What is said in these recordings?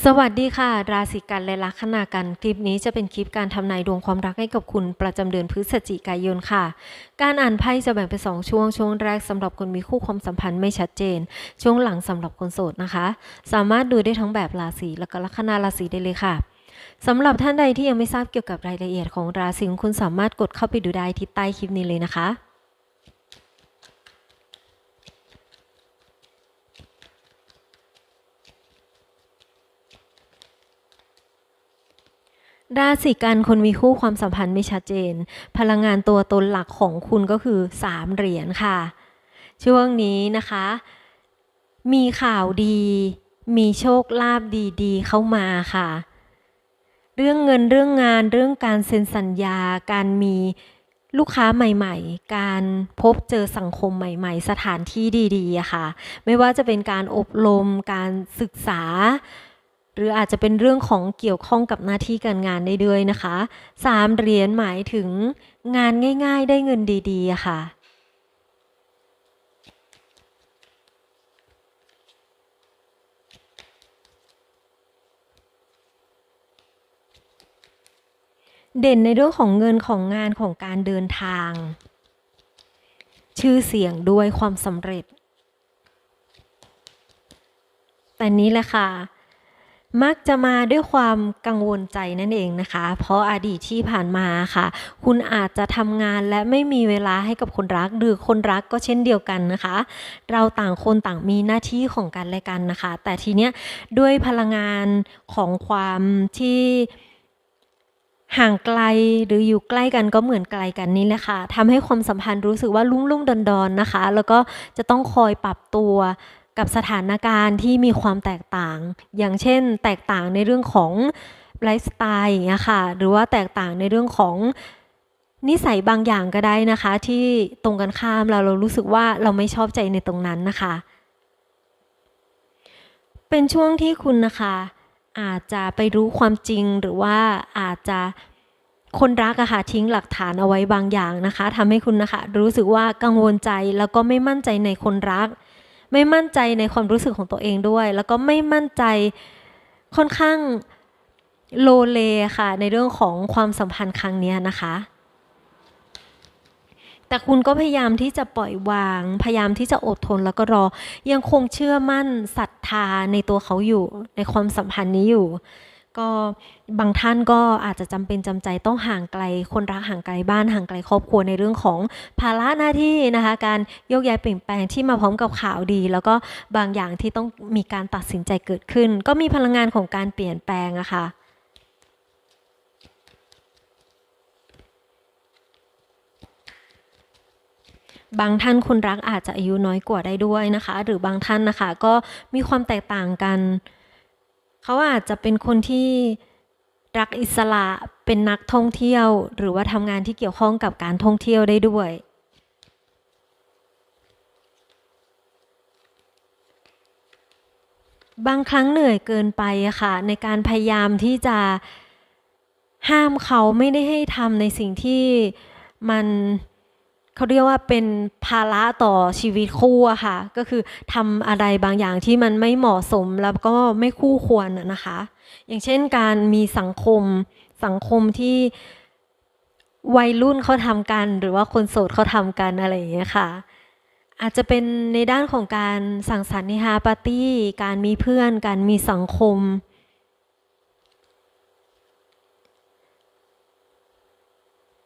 สวัสดีค่ะ ราศีกันและลัคนากันคลิปนี้จะเป็นคลิปการทำนายดวงความรักให้กับคุณประจำเดือนพฤศจิกายนค่ะ การอ่านไพ่จะแบ่งเป็นสองช่วง ช่วงแรกสำหรับคนมีคู่ความสัมพันธ์ไม่ชัดเจน ช่วงหลังสำหรับคนโสดนะคะ สามารถดูได้ทั้งแบบราศีและก็ลัคนาราศีได้เลยค่ะสำหรับท่านใดที่ยังไม่ทราบเกี่ยวกับรายละเอียดของราศีคุณสามารถกดเข้าไปดูได้ที่ใต้คลิปนี้เลยนะคะ ราศีกันคนมีคู่ความสัมพันธ์ไม่ชัดเจน พลังงานตัวตนหลักของคุณก็คือ 3 เหรียญค่ะ ช่วงนี้นะคะ มีข่าวดี มีโชคลาภดีๆ เข้ามาค่ะ เรื่องเงินเรื่องงานเรื่องการเซ็นสัญญา การมีลูกค้าใหม่ๆ การพบเจอสังคมใหม่ๆ สถานที่ดีๆค่ะ ไม่ว่าจะเป็นการอบรมการศึกษา หรืออาจจะเป็นเรื่องของเกี่ยวข้องกับหน้าที่การงานได้ด้วยนะคะสามเหรียญหมายถึงงานง่าย ๆ ได้เงินดีๆค่ะเด่นในเรื่องของเงินของงานของการเดินทาง ชื่อเสียงด้วยความสำเร็จ แต่นี้แหละค่ะ มักจะมาด้วยความกังวลใจนั่นเองนะคะ เพราะอดีตที่ผ่านมาค่ะ คุณอาจจะทำงานและไม่มีเวลาให้กับคนรัก หรือคนรักก็เช่นเดียวกันนะคะ เราต่างคนต่างมีหน้าที่ของกันและกันนะคะ แต่ทีเนี้ยด้วยพลังงานของความที่ห่างไกลหรืออยู่ใกล้กันก็เหมือนไกลกันนี่แหละค่ะทำให้ความสัมพันธ์รู้สึกว่าลุ่มลุ่มดอนดอนนะคะ แล้วก็จะต้องคอยปรับตัว กับสถานการณ์ที่มีความแตกต่าง อย่างเช่น แตกต่างในเรื่องของไลฟ์สไตล์อย่างเงี้ยค่ะ หรือว่าแตกต่างในเรื่องของนิสัยบางอย่างก็ได้นะคะ ที่ตรงกันข้ามเราเรารู้สึกว่าเราไม่ชอบใจในตรงนั้นนะคะ เป็นช่วงที่คุณนะคะ อาจจะไปรู้ความจริงหรือว่าอาจจะคนรักอะค่ะทิ้งหลักฐานเอาไว้บางอย่างนะคะทำให้คุณนะคะ รู้สึกว่ากังวลใจแล้วก็ไม่มั่นใจในคนรัก ไม่มั่นใจในความรู้สึกของตัวเองด้วย แล้วก็ไม่มั่นใจค่อนข้างโลเลค่ะ ในเรื่องของความสัมพันธ์ครั้งนี้นะคะ แต่คุณก็พยายามที่จะปล่อยวาง พยายามที่จะอดทนแล้วก็รอ ยังคงเชื่อมั่นศรัทธาในตัวเขาอยู่ ในความสัมพันธ์นี้อยู่ ก็บางท่านก็อาจจะจำเป็นจำใจต้องห่างไกล คนรักห่างไกลบ้านห่างไกลครอบครัวในเรื่องของภาระหน้าที่นะคะการโยกย้ายเปลี่ยนแปลงที่มาพร้อมกับข่าวดี แล้วก็บางอย่างที่ต้องมีการตัดสินใจเกิดขึ้น ก็มีพลังงานของการเปลี่ยนแปลงอะค่ะบางท่านคนรักอาจจะอายุน้อยกว่าได้ด้วยนะคะ หรือบางท่านนะคะก็มีความแตกต่างกัน เขาอาจจะเป็นคนที่รักอิสระเป็นนักท่องเที่ยว หรือว่าทำงานที่เกี่ยวข้องกับการท่องเที่ยวได้ด้วย บางครั้งเหนื่อยเกินไปค่ะ ในการพยายามที่จะห้ามเขาไม่ได้ให้ทำในสิ่งที่มัน เขาเรียกว่าเป็นภาระต่อชีวิตคู่อะค่ะ ก็คือทำอะไรบางอย่างที่มันไม่เหมาะสมแล้วก็ไม่คู่ควรนะคะ อย่างเช่นการมีสังคมสังคมที่วัยรุ่นเขาทำกัน หรือว่าคนโสดเขาทำกันอะไรอย่างเงี้ยค่ะ อาจจะเป็นในด้านของการสังสรรค์เฮฮาปาร์ตี้ การมีเพื่อน การมีสังคม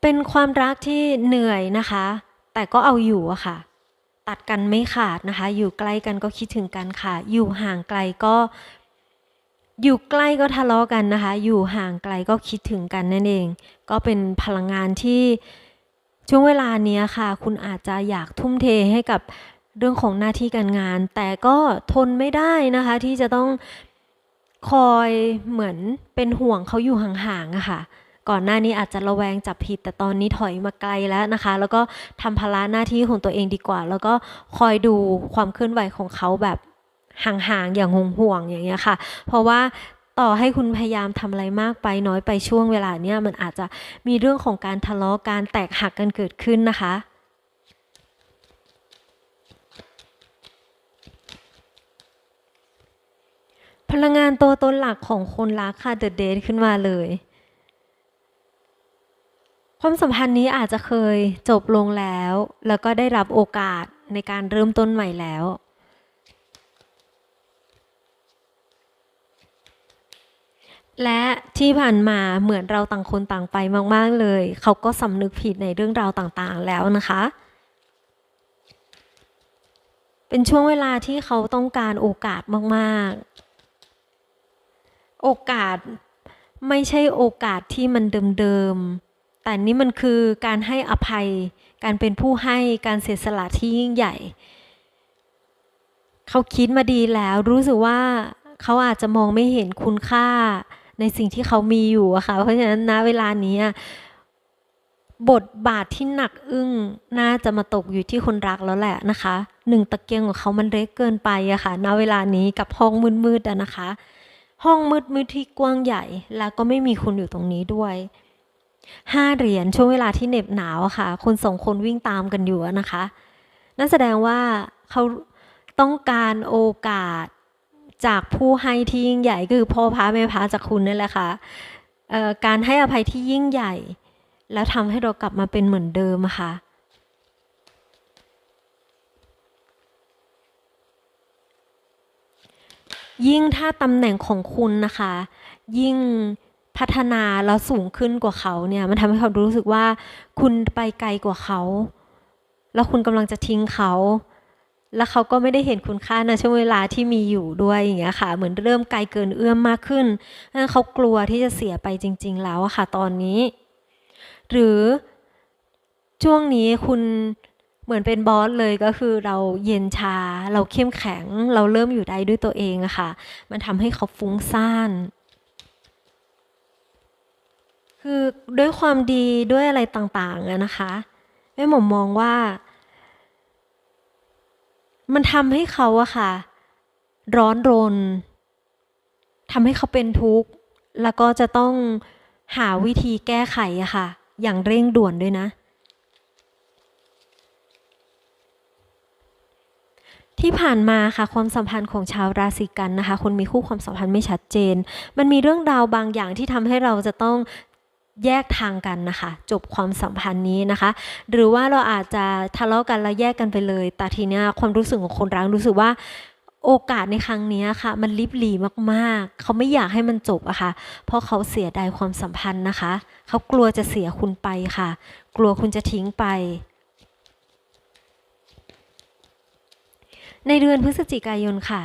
เป็นความรักที่เหนื่อยนะคะ แต่ก็เอาอยู่อะค่ะ ตัดกันไม่ขาดนะคะ อยู่ใกล้กันก็คิดถึงกันค่ะ อยู่ห่างไกลก็ อยู่ใกล้ก็ทะเลาะกันนะคะ อยู่ห่างไกลก็คิดถึงกันนั่นเอง ก็เป็นพลังงานที่ช่วงเวลาเนี้ยค่ะ คุณอาจจะอยากทุ่มเทให้กับเรื่องของหน้าที่การงาน แต่ก็ทนไม่ได้นะคะ ที่จะต้องคอยเหมือนเป็นห่วงเขาอยู่ห่างๆอะค่ะ ก่อนหน้านี้อาจจะระแวงจับผิด แต่ตอนนี้ถอยมาไกลแล้วนะคะ แล้วก็ทำภาระหน้าที่ของตัวเองดีกว่า แล้วก็คอยดูความเคลื่อนไหวของเขาแบบห่างๆอย่างห่วงๆอย่างเงี้ยค่ะ เพราะว่าต่อให้คุณพยายามทำอะไรมากไปน้อยไปช่วงเวลาเนี้ยมันอาจจะมีเรื่องของการทะเลาะการแตกหักกันเกิดขึ้นนะคะพลังงานตัวตนหลักของคนรักค่ะเดอะเดทขึ้นมาเลย ความสัมพันธ์นี้อาจจะเคยจบลงแล้ว แล้วก็ได้รับโอกาสในการเริ่มต้นใหม่แล้ว และที่ผ่านมาเหมือนเราต่างคนต่างไปมากๆเลย เขาก็สำนึกผิดในเรื่องราวต่างๆแล้วนะคะ เป็นช่วงเวลาที่เขาต้องการโอกาสมากๆ โอกาสไม่ใช่โอกาสที่มันเดิมๆ แต่นี่มันคือการให้อภัย การเป็นผู้ให้การเสียสละที่ยิ่งใหญ่ เขาคิดมาดีแล้ว รู้สึกว่าเขาอาจจะมองไม่เห็นคุณค่าในสิ่งที่เขามีอยู่อะค่ะ เพราะฉะนั้นณเวลานี้บทบาทที่หนักอึ้งน่าจะมาตกอยู่ที่คนรักแล้วแหละนะคะหนึ่งตะเกียงของเขามันเล็กเกินไปอะค่ะณเวลานี้กับห้องมืดๆอะนะคะ ห้องมืดๆที่กว้างใหญ่แล้วก็ไม่มีคนอยู่ตรงนี้ด้วย ห้าเหรียญช่วงเวลาที่เหน็บหนาวค่ะ คนสองคนวิ่งตามกันอยู่นะคะ นั่นแสดงว่าเขาต้องการโอกาสจากผู้ให้ที่ยิ่งใหญ่คือพ่อพระแม่พระจากคุณนั่นแหละค่ะเอ่อการให้อภัยที่ยิ่งใหญ่ แล้วทำให้เรากลับมาเป็นเหมือนเดิมะค่ะยิ่งถ้าตำแหน่งของคุณนะคะ ยิ่ง พัฒนาแล้วสูงขึ้นกว่าเขาเนี่ย มันทำให้เขารู้สึกว่า คุณไปไกลกว่าเขา แล้วคุณกำลังจะทิ้งเขา แล้วเขาก็ไม่ได้เห็นคุณค่าในช่วงเวลาที่มีอยู่ด้วยอย่างเงี้ยค่ะ เหมือนเริ่มไกลเกินเอื้อมมากขึ้นนั้นเขากลัวที่จะเสียไปจริง ๆ แล้วอะค่ะ ตอนนี้ หรือช่วงนี้คุณเหมือนเป็นบอสเลยก็คือเราเย็นชา เราเข้มแข็ง เราเริ่มอยู่ได้ด้วยตัวเองอะค่ะ มันทำให้เขาฟุ้งซ่าน คือด้วยความดีด้วยอะไรต่างๆอะนะคะแม่หมอมมองว่า มันทำให้เขาอะค่ะ ร้อนรนทำให้เขาเป็นทุกข์ แล้วก็จะต้องหาวิธีแก้ไขอะค่ะ อย่างเร่งด่วนด้วยนะ ที่ผ่านมาค่ะความสัมพันธ์ของชาวราศีกันนะคะ คนมีคู่ความสัมพันธ์ไม่ชัดเจน มันมีเรื่องราวบางอย่างที่ทำให้เราจะต้อง แยกทางกันนะคะ จบความสัมพันธ์นี้นะคะ หรือว่าเราอาจจะทะเลาะกันแล้วแยกกันไปเลย แต่ทีเนี้ยความรู้สึกของคนรักรู้สึกว่าโอกาสในครั้งนี้ค่ะ มันลิบหลีมากๆ เขาไม่อยากให้มันจบอะค่ะ เพราะเขาเสียดายความสัมพันธ์นะคะ เขากลัวจะเสียคุณไปค่ะ กลัวคุณจะทิ้งไป ในเดือนพฤศจิกายนค่ะ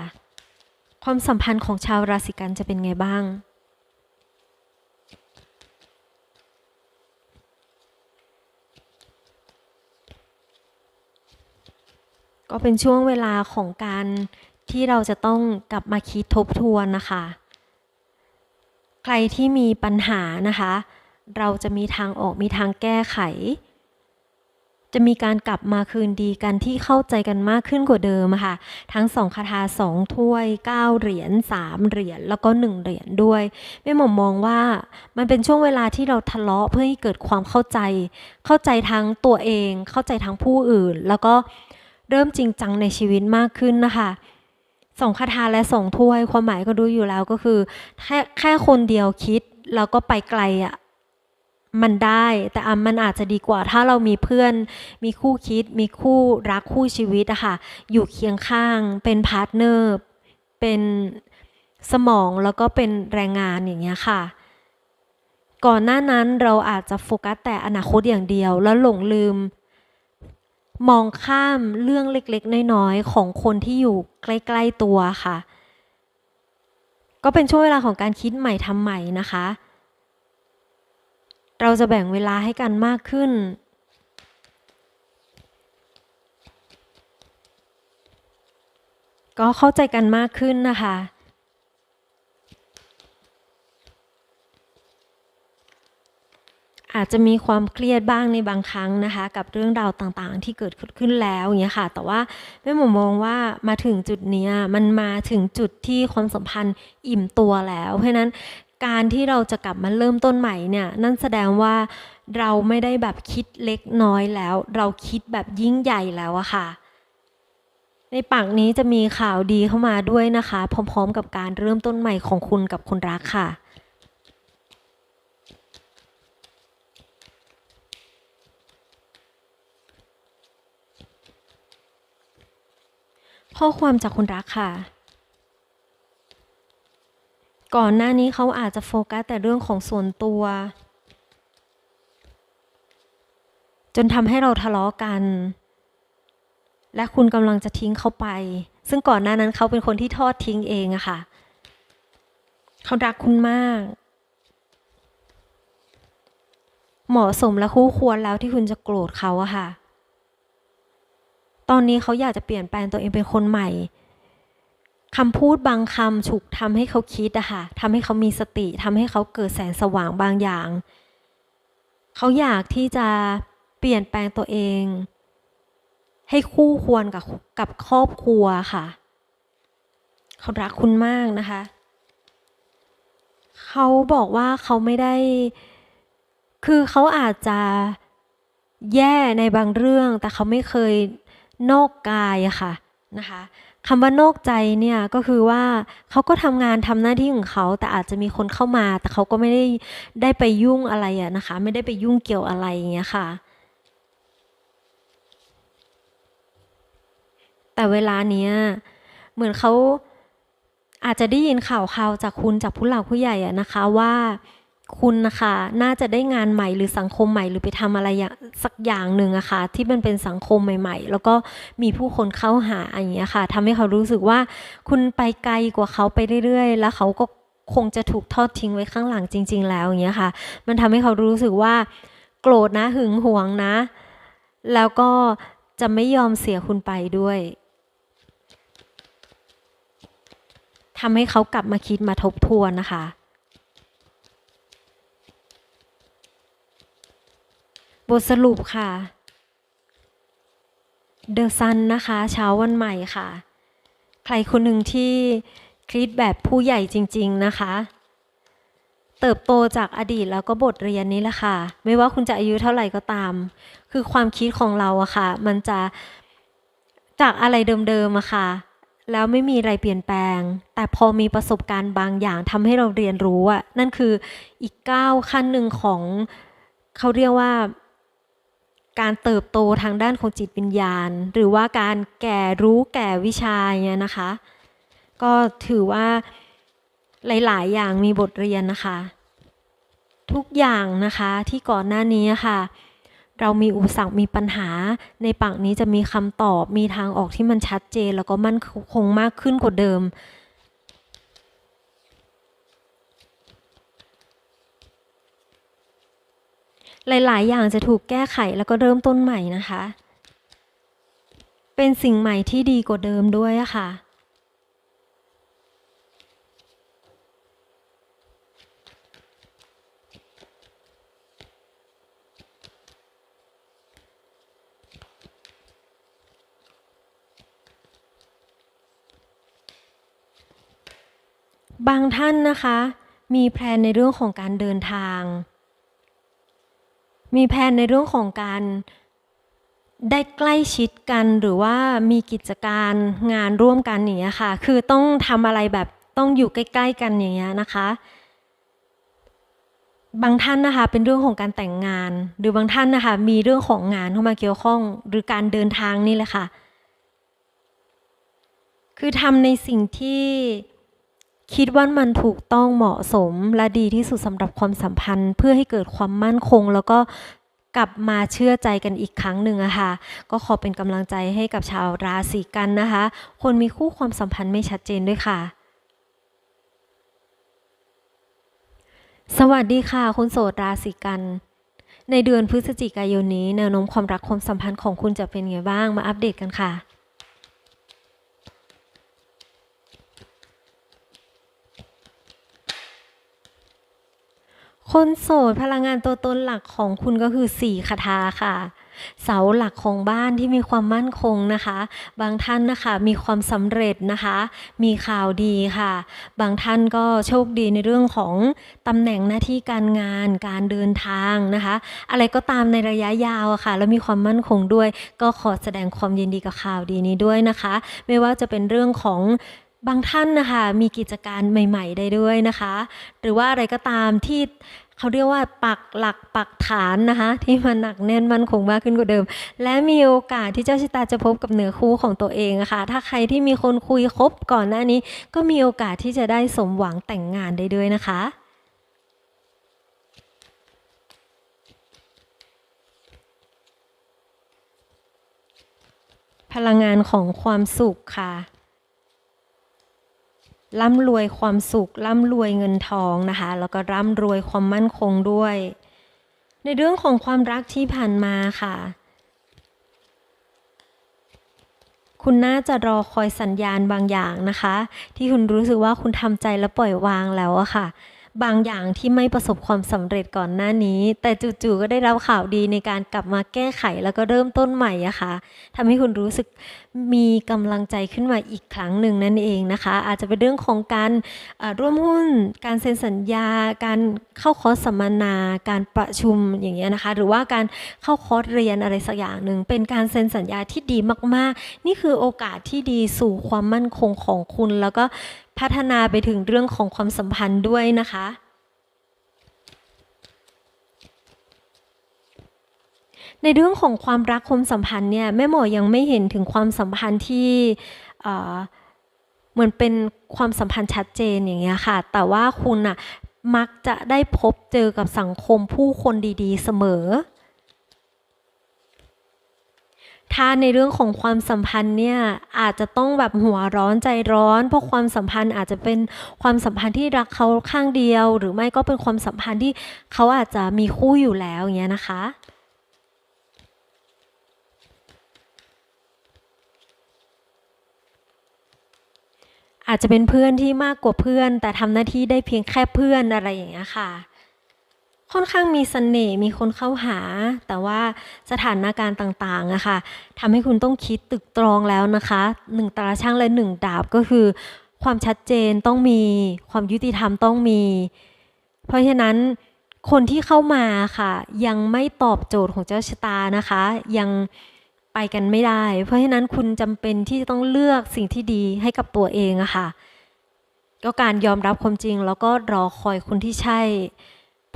ความสัมพันธ์ของชาวราศีกันจะเป็นไงบ้าง ก็เป็นช่วงเวลาของการที่เราจะต้องกลับมาคิดทบทวนนะคะ ใครที่มีปัญหานะคะ เราจะมีทางออกมีทางแก้ไข จะมีการกลับมาคืนดีกันที่เข้าใจกันมากขึ้นกว่าเดิมค่ะ ทั้งสองคาถาสองถ้วยเก้าเหรียญสามเหรียญแล้วก็หนึ่งเหรียญด้วยแม่หมอมมองว่ามันเป็นช่วงเวลาที่เราทะเลาะเพื่อให้เกิดความเข้าใจ เข้าใจทั้งตัวเอง เข้าใจทั้งผู้อื่นแล้วก็เเริ่มจริงจังในชีวิตมากขึ้นนะคะสองคาถาและสองถ้วยความหมายก็รู้อยู่แล้วก็คือแค่แค่คนเดียวคิดแล้วก็ไปไกลอะมันได้แต่อะมันอาจจะดีกว่าถ้าเรามีเพื่อน มีคู่คิด มีคู่รักคู่ชีวิตอะค่ะอยู่เคียงข้างเป็นพาร์ทเนอร์เป็นสมองแล้วก็เป็นแรงงานอย่างเงี้ยค่ะ ก่อนหน้านั้นเราอาจจะโฟกัสแต่อนาคตอย่างเดียว แล้วหลงลืม มองข้ามเรื่องเล็กๆ น้อยๆ ของคนที่อยู่ใกล้ๆตัวค่ะ ก็เป็นช่วงเวลาของการคิดใหม่ทำใหม่นะคะ เราจะแบ่งเวลาให้กันมากขึ้น ก็เข้าใจกันมากขึ้นนะคะ อาจจะมีความเครียดบ้างในบางครั้งนะคะ กับเรื่องราวต่างๆ ที่เกิดขึ้นแล้วอย่างเงี้ยค่ะ แต่ว่าแม่หมอมองว่ามาถึงจุดนี้มันมาถึงจุดที่ความสัมพันธ์อิ่มตัวแล้ว เพราะฉะนั้นการที่เราจะกลับมาเริ่มต้นใหม่เนี่ยนั่นแสดงว่าเราไม่ได้แบบคิดเล็กน้อยแล้ว เราคิดแบบยิ่งใหญ่แล้วอะค่ะ ในปากนี้จะมีข่าวดีเข้ามาด้วยนะคะ พร้อม ๆ กับการเริ่มต้นใหม่ของคุณกับคนรักค่ะ ข้อความจากคนรักค่ะ ก่อนหน้านี้เขาอาจจะโฟกัสแต่เรื่องของส่วนตัว จนทำให้เราทะเลาะกัน และคุณกำลังจะทิ้งเขาไป ซึ่งก่อนหน้านั้นเขาเป็นคนที่ทอดทิ้งเองอะค่ะ เขารักคุณมาก เหมาะสมและคู่ควรแล้วที่คุณจะโกรธเขาอะค่ะ ตอนนี้เขาอยากจะเปลี่ยนแปลงตัวเองเป็นคนใหม่คำพูดบางคำฉุกทำให้เขาคิดอะค่ะทำให้เขามีสติทำให้เขาเกิดแสงสว่างบางอย่าง เขาอยากที่จะเปลี่ยนแปลงตัวเอง ให้คู่ควรกับกับครอบครัวค่ะ เขารักคุณมากนะคะ เขาบอกว่าเขาไม่ได้ คือเขาอาจจะแย่ในบางเรื่อง แต่เขาไม่เคย นอกกายค่ะนะคะคำว่านอกใจเนี่ยก็คือว่าเขาก็ทำงานทำหน้าที่ของเขาแต่อาจจะมีคนเข้ามา แต่เขาก็ไม่ได้ได้ไปยุ่งอะไรอะนะคะ ไม่ได้ไปยุ่งเกี่ยวอะไรอย่างเงี้ยค่ะ แต่เวลาเนี้ยเหมือนเขาอาจจะได้ยินข่าวข่าวจากคุณจากผู้หลักผู้ใหญ่อะนะคะว่า คุณนะคะน่าจะได้งานใหม่หรือสังคมใหม่หรือไปทำอะไรสักอย่างหนึ่งอะคะ่ะที่มันเป็นสังคมใหม่ ๆ แล้วก็มีผู้คนเข้าหาอย่างเงี้ยค่ะทำให้เขารู้สึกว่าคุณไปไกลกว่าเขาไปเรื่อยๆ แล้วเขาก็คงจะถูกทอดทิ้งไว้ข้างหลังจริง ๆ แล้วอย่างเงี้ยค่ะ มันทำให้เขารู้สึกว่า โกรธนะหึงหวงนะ แล้วก็จะไม่ยอมเสียคุณไปด้วยทำให้เขากลับมาคิดมาทบทวนนะคะ บทสรุปค่ะ The Sun นะคะ เช้าวันใหม่ค่ะ ใครคนหนึ่งที่คิดแบบผู้ใหญ่จริง ๆนะคะ เติบโตจากอดีตแล้วก็บทเรียนนี้แหละค่ะ ไม่ว่าคุณจะอายุเท่าไหร่ก็ตาม คือความคิดของเราอะค่ะ มันจะจากอะไรเดิมๆอะค่ะ แล้วไม่มีอะไรเปลี่ยนแปลง แต่พอมีประสบการณ์บางอย่างทำให้เราเรียนรู้อะนั่นคืออีกก้าวขั้นหนึ่งของเขาเรียกว่า การเติบโตทางด้านของจิตวิญญาณ หรือว่าการแก่รู้แก่วิชาเนี่ยนะคะ ก็ถือว่าหลาย ๆ อย่างมีบทเรียนนะคะ ทุกอย่างนะคะที่ก่อนหน้านี้ค่ะ เรามีอุปสรรคมีปัญหา ในฝั่งนี้จะมีคำตอบมีทางออกที่มันชัดเจน แล้วก็มั่นคงมากขึ้นกว่าเดิม หลายๆ อย่างจะถูกแก้ไขแล้วก็เริ่มต้นใหม่นะคะ เป็นสิ่งใหม่ที่ดีกว่าเดิมด้วยะค่ะ บางท่านนะคะ มีแพลนในเรื่องของการเดินทาง มีแผนในเรื่องของการได้ใกล้ชิดกันหรือว่ามีกิจการงานร่วมกันอย่างเงี้ยค่ะ คือต้องทำอะไรแบบต้องอยู่ใกล้ ๆ กันอย่างเงี้ยนะคะ บางท่านนะคะเป็นเรื่องของการแต่งงาน หรือบางท่านนะคะมีเรื่องของงานเข้ามาเกี่ยวข้อง หรือการเดินทางนี่แหละค่ะ คือทำในสิ่งที่ คิดว่ามันถูกต้องเหมาะสมและดีที่สุดสำหรับความสัมพันธ์ เพื่อให้เกิดความมั่นคง แล้วก็กลับมาเชื่อใจกันอีกครั้งหนึ่งอะค่ะ ก็ขอเป็นกำลังใจให้กับชาวราศีกันนะคะ คนมีคู่ความสัมพันธ์ไม่ชัดเจนด้วยค่ะ สวัสดีค่ะ คุณโสดราศีกันในเดือนพฤศจิกายนนี้แนวโน้มความรักความสัมพันธ์ของคุณจะเป็นไงบ้างมาอัปเดตกันค่ะ คนโสดพลังงานตัวตนหลักของคุณก็คือสี่คาถาค่ะ เสาหลักของบ้านที่มีความมั่นคงนะคะ บางท่านนะคะมีความสำเร็จนะคะ มีข่าวดีค่ะ บางท่านก็โชคดีในเรื่องของตำแหน่งหน้าที่การงานการเดินทางนะคะ อะไรก็ตามในระยะยาวอะค่ะ แล้วมีความมั่นคงด้วย ก็ขอแสดงความยินดีกับข่าวดีนี้ด้วยนะคะ ไม่ว่าจะเป็นเรื่องของ บางท่านนะคะมีกิจการใหม่ ๆ ได้ด้วยนะคะ หรือว่าอะไรก็ตามที่เขาเรียกว่าปักหลักปักฐานนะคะ ที่มันหนักแน่นมั่นคงมากขึ้นกว่าเดิม และมีโอกาสที่เจ้าชะตาจะพบกับเนื้อคู่ของตัวเองะค่ะถ้าใครที่มีคนคุยคบก่อนหน้านี้ ก็มีโอกาสที่จะได้สมหวังแต่งงานได้ด้วยนะคะพลังงานของความสุขค่ะ ร่ำรวยความสุข ร่ำรวยเงินทองนะคะ แล้วก็ร่ำรวยความมั่นคงด้วย ในเรื่องของความรักที่ผ่านมาค่ะ คุณน่าจะรอคอยสัญญาณบางอย่างนะคะ ที่คุณรู้สึกว่าคุณทำใจและปล่อยวางแล้วอะค่ะ บางอย่างที่ไม่ประสบความสำเร็จก่อนหน้านี้ แต่จู่ๆก็ได้รับข่าวดีในการกลับมาแก้ไขแล้วก็เริ่มต้นใหม่อะค่ะทำให้คุณรู้สึกมีกำลังใจขึ้นมาอีกครั้งหนึ่งนั่นเองนะคะ อาจจะเป็นเรื่องของการร่วมหุ้น การเซ็นสัญญา การเข้าคอร์สสัมมนา การประชุมอย่างเงี้ยนะคะ หรือว่าการเข้าคอร์สเรียนอะไรสักอย่างหนึ่งเป็นการเซ็นสัญญาที่ดีมากๆ นี่คือโอกาสที่ดีสู่ความมั่นคงของคุณแล้วก็ พัฒนาไปถึงเรื่องของความสัมพันธ์ด้วยนะคะ ในเรื่องของความรักความสัมพันธ์เนี่ยแม่หมอยังไม่เห็นถึงความสัมพันธ์ที่เหมือนเป็นความสัมพันธ์ชัดเจนอย่างเงี้ยค่ะ แต่ว่าคุณน่ะมักจะได้พบเจอกับสังคมผู้คนดีๆ เสมอ ถ้าในเรื่องของความสัมพันธ์เนี่ยอาจจะต้องแบบหัวร้อนใจร้อน เพราะความสัมพันธ์อาจจะเป็นความสัมพันธ์ที่รักเขาข้างเดียว หรือไม่ก็เป็นความสัมพันธ์ที่เขาอาจจะมีคู่อยู่แล้วอย่างเงี้ยนะคะอาจจะเป็นเพื่อนที่มากกว่าเพื่อน แต่ทำหน้าที่ได้เพียงแค่เพื่อนอะไรอย่างเงี้ยค่ะ ค่อนข้างมีเสน่ห์มีคนเข้าหา แต่ว่าสถานการณ์ต่างๆอะค่ะทำให้คุณต้องคิดตึกตรองแล้วนะคะหนึ่งตราช่างและหนึ่งดาบก็คือ ความชัดเจนต้องมีความยุติธรรมต้องมี เพราะฉะนั้นคนที่เข้ามาค่ะ ยังไม่ตอบโจทย์ของเจ้าชะตานะคะ ยังไปกันไม่ได้ เพราะฉะนั้นคุณจำเป็นที่จะต้องเลือกสิ่งที่ดีให้กับตัวเองอะค่ะก็การยอมรับความจริงแล้วก็รอคอยคนที่ใช่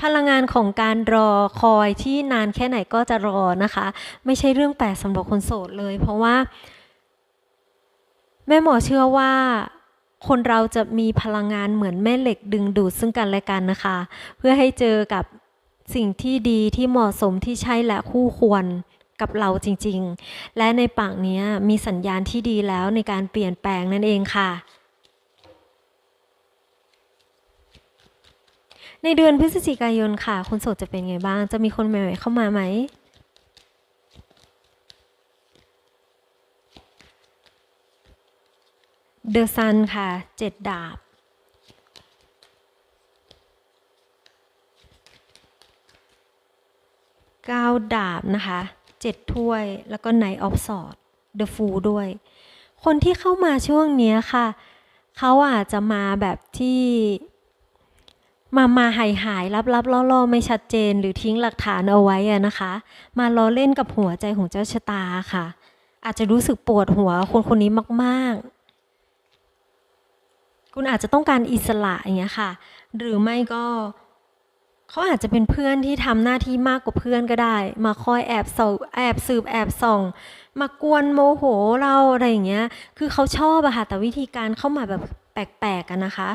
พลังงานของการรอคอยที่นานแค่ไหนก็จะรอนะคะ ไม่ใช่เรื่องแปลกสำหรับคนโสดเลย เพราะว่า แม่หมอเชื่อว่าคนเราจะมีพลังงานเหมือนแม่เหล็กดึงดูดซึ่งกันและกันนะคะ เพื่อให้เจอกับสิ่งที่ดีที่เหมาะสมที่ใช่และคู่ควรกับเราจริงๆ และในปากนี้มีสัญญาณที่ดีแล้วในการเปลี่ยนแปลงนั่นเองค่ะ ในเดือนพฤศจิกายนค่ะ คนโสดจะเป็นไงบ้าง จะมีคนใหม่ ๆ เข้ามาไหม เดอะซันค่ะ เจ็ดดาบ เก้าดาบนะคะ เจ็ดถ้วย แล้วก็ไนออฟสอดเดอะฟูด้วย คนที่เข้ามาช่วงนี้ค่ะ เขาอาจจะมาแบบที่ มามาหายหายลับลับล่อล่อๆไม่ชัดเจน หรือทิ้งหลักฐานเอาไว้นะคะ มาล้อเล่นกับหัวใจของเจ้าชะตาค่ะ อาจจะรู้สึกปวดหัวคนคนนี้มาก ๆ คุณอาจจะต้องการอิสระอย่างเงี้ยค่ะ หรือไม่ก็เขาอาจจะเป็นเพื่อนที่ทำหน้าที่มากกว่าเพื่อนก็ได้ มาคอยแอบส่องแอบสืบแอบส่อง มากวนโมโหเราอะไรอย่างเงี้ย คือเขาชอบอะค่ะแต่วิธีการเข้ามาแบบแปลกๆกันนะคะ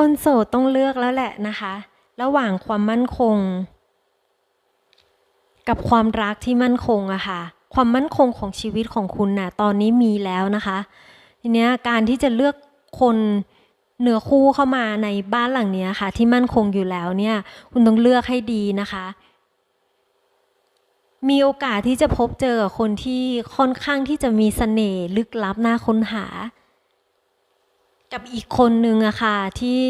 คนโสดต้องเลือกแล้วแหละนะคะ ระหว่างความมั่นคง กับความรักที่มั่นคงอะค่ะ ความมั่นคงของชีวิตของคุณน่ะตอนนี้มีแล้วนะคะ ทีเนี้ยการที่จะเลือกคนเหนือคู่เข้ามาในบ้านหลังเนี้ยค่ะ ที่มั่นคงอยู่แล้วเนี่ย คุณต้องเลือกให้ดีนะคะ มีโอกาสที่จะพบเจอคนที่ค่อนข้างที่จะมีเสน่ห์ลึกลับน่าค้นหา กับอีกคนนึงอะค่ะที่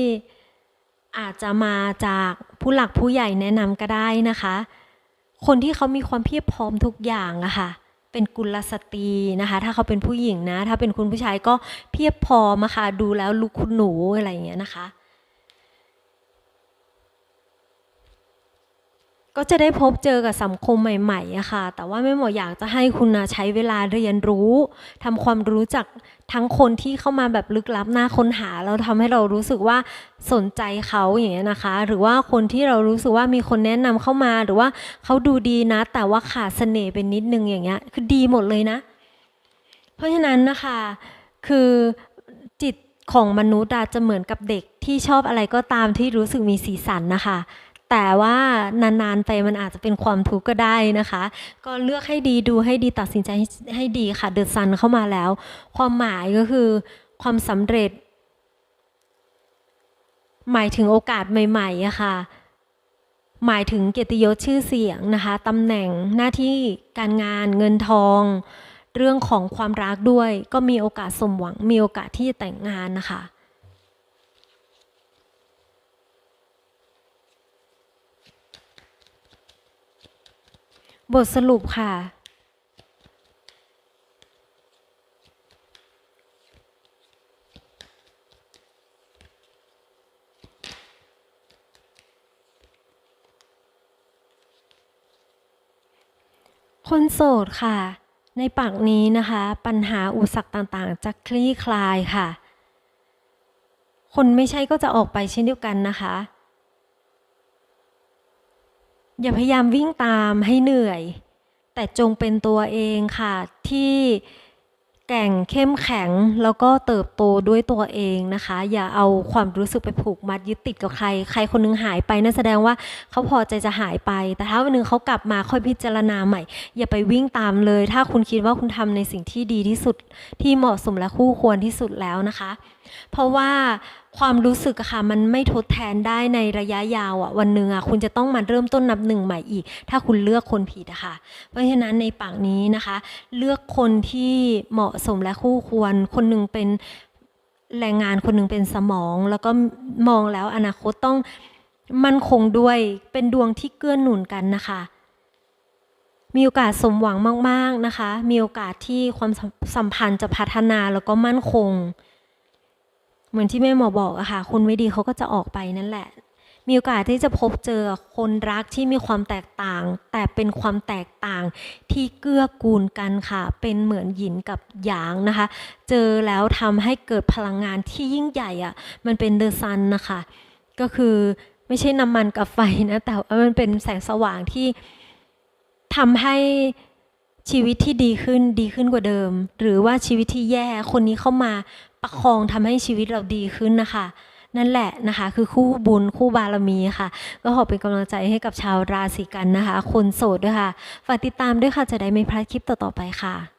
อาจจะมาจากผู้หลักผู้ใหญ่แนะนำก็ได้นะคะ คนที่เขามีความเพียบพร้อมทุกอย่างอะค่ะ เป็นกุลสตรีนะคะ ถ้าเขาเป็นผู้หญิงนะ ถ้าเป็นคุณผู้ชายก็เพียบพร้อมอะค่ะ ดูแล้วลูกคุณหนูอะไรอย่างเงี้ยนะคะ ก็จะได้พบเจอกับสังคมใหม่ๆอะค่ะ แต่ว่าแม่หมออยากจะให้คุณนะใช้เวลาเรียนรู้ทำความรู้จัก ทั้งคนที่เข้ามาแบบลึกลับน่าค้นหาแล้วทำให้เรารู้สึกว่าสนใจเขาอย่างเงี้ยนะคะ หรือว่าคนที่เรารู้สึกว่ามีคนแนะนำเข้ามาหรือว่าเขาดูดีนะ แต่ว่าขาดเสน่ห์เป็นนิดนึงอย่างเงี้ยคือดีหมดเลยนะ เพราะฉะนั้นนะคะคือจิตของมนุษย์จะเหมือนกับเด็กที่ชอบอะไรก็ตามที่รู้สึกมีสีสันนะคะ แต่ว่านานๆไปมันอาจจะเป็นความทุกข์ก็ได้นะคะ ก็เลือกให้ดีดูให้ดีตัดสินใจให้ให้ดีค่ะเดอะซันเข้ามาแล้ว ความหมายก็คือความสำเร็จ หมายถึงโอกาสใหม่ๆอะค่ะ หมายถึงเกียรติยศชื่อเสียงนะคะตำแหน่งหน้าที่การงานเงินทอง เรื่องของความรักด้วย ก็มีโอกาสสมหวังมีโอกาสที่จะแต่งงานนะคะ บทสรุปค่ะ คนโสดค่ะ ในปากนี้นะคะ ปัญหาอุปสรรคต่างๆ จะคลี่คลายค่ะ คนไม่ใช่ก็จะออกไปเช่นเดียวกันนะคะ อย่าพยายามวิ่งตามให้เหนื่อย แต่จงเป็นตัวเองค่ะ ที่แก่งเข้มแข็งแล้วก็เติบโตด้วยตัวเองนะคะ อย่าเอาความรู้สึกไปผูกมัดยึดติดกับใคร ใครคนนึงหายไปนั่นแสดงว่าเขาพอใจจะหายไป แต่ถ้าวันหนึงเขากลับมาค่อยพิจารณาใหม่ อย่าไปวิ่งตามเลย ถ้าคุณคิดว่าคุณทำในสิ่งที่ดีที่สุดที่เหมาะสมและคู่ควรที่สุดแล้วนะคะ เพราะว่าความรู้สึกอะค่ะมันไม่ทดแทนได้ในระยะยาวอะวันหนึ่งอะคุณจะต้องมาเริ่มต้นนับหนึ่งใหม่อีก ถ้าคุณเลือกคนผิดอะค่ะ เพราะฉะนั้นในปากนี้นะคะ เลือกคนที่เหมาะสมและคู่ควร คนหนึ่งเป็นแรงงานคนหนึ่งเป็นสมอง แล้วก็มองแล้วอนาคตต้องมั่นคงด้วยเป็นดวงที่เกื้อหนุนกันนะคะมีโอกาสสมหวังมาก ๆ นะคะ มีโอกาสที่ความสัมสัมพันธ์จะพัฒนาแล้วก็มั่นคง เหมือนที่แม่หมอบอกอะค่ะ คนไม่ดีเขาก็จะออกไปนั่นแหละ มีโอกาสที่จะพบเจอคนรักที่มีความแตกต่าง แต่เป็นความแตกต่างที่เกื้อกูลกันค่ะ เป็นเหมือนหยินกับหยางนะคะ เจอแล้วทำให้เกิดพลังงานที่ยิ่งใหญ่อะมันเป็นเดอะซันนะคะ ก็คือไม่ใช่น้ำมันกับไฟนะแต่ว่ามันเป็นแสงสว่างที่ทำให้ชีวิตที่ดีขึ้นดีขึ้นกว่าเดิม หรือว่าชีวิตที่แย่คนนี้เข้ามา ประคองทำให้ชีวิตเราดีขึ้นนะคะ นั่นแหละนะคะ คือคู่บุญคู่บารมีค่ะ ก็ขอเป็นกำลังใจให้กับชาวราศีกันนะคะ คนโสดด้วยค่ะ ฝากติดตามด้วยค่ะจะได้ไม่พลาดคลิปต่อๆไปค่ะ